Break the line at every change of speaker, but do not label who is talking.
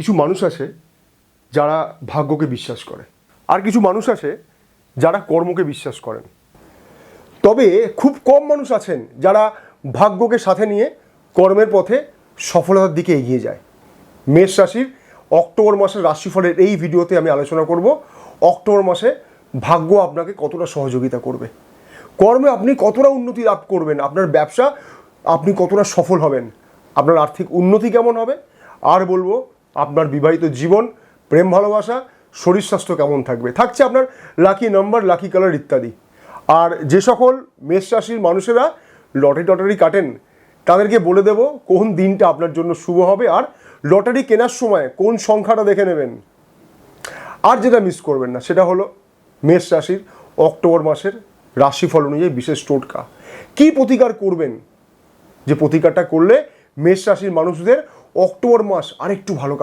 কিছু মানুষ আছে যারা ভাগ্যকে বিশ্বাস করে। আর কিছু মানুষ আছে যারা কর্মকে বিশ্বাস করেন। তবে খুব কম মানুষ আছেন যারা ভাগ্যকে সাথে নিয়ে কর্মের পথে সফলতার দিকে এগিয়ে যায়। মেষ রাশির অক্টোবর মাসের রাশিফলের এই ভিডিওতে আমি আলোচনা করব, অক্টোবর মাসে ভাগ্য আপনাকে কতটা সহযোগিতা করবে। কর্মে আপনি কতটা উন্নতি লাভ করবেন, আপনার ব্যবসা আপনি কতটা সফল হবেন, আপনার আর্থিক উন্নতি কেমন হবে, আর বলব আপনার বিবাহিত জীবন, প্রেম ভালোবাসা, শরীর স্বাস্থ্য কেমন থাকবে? থাকছে আপনার লাকি নাম্বার লাকি কালার ইত্যাদি। আর যে সকল মেষ রাশির মানুষেরা লটারি টটারি কাটেন, তাদেরকে বলে দেব কোন দিনটা আপনার জন্য শুভ হবে আর লটারি কেনার সময় কোন সংখ্যাটা দেখে নেবেন। আর যেটা মিস করবেন না, সেটা হলো মেষ রাশির অক্টোবর মাসের রাশিফল অনুযায়ী বিশেষ টোটকা। কী প্রতিকার করবেন? যে প্রতিকারটা করলে মেষ রাশির মানুষদের অক্টোবর মাস আরেকটু ভালো